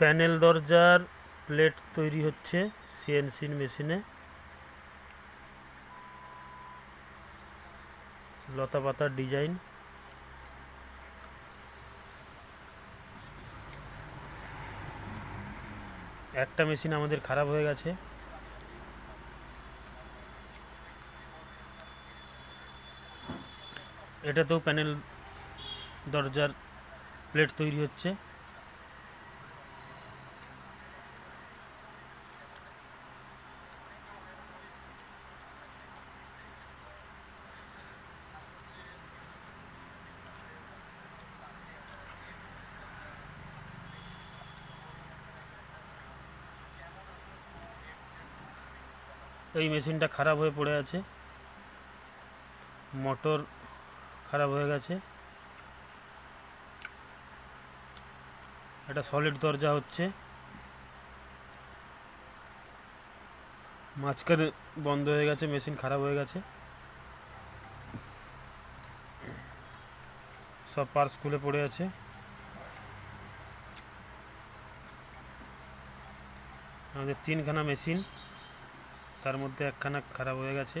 Panel দরজার plate তৈরি হচ্ছে সিএনসির মেশিনে। লতা পাতার ডিজাইন। একটা মেশিন আমাদের খারাপ হয়ে গেছে। এটাতেও প্যানেল দরজার প্লেট তৈরি হচ্ছে। এই মেশিনটা খারাপ হয়ে পড়ে আছে। মোটর খারাপ হয়ে গেছে। এটা সলিড দরজা হচ্ছে। মাঝখানে বন্ধ হয়ে গেছে, মেশিন খারাপ হয়ে গেছে। সব পার্টস খুলে পড়ে আছে। আমাদের তিনখানা মেশিন। তার মধ্যে একখানা খারাপ হয়ে গেছে।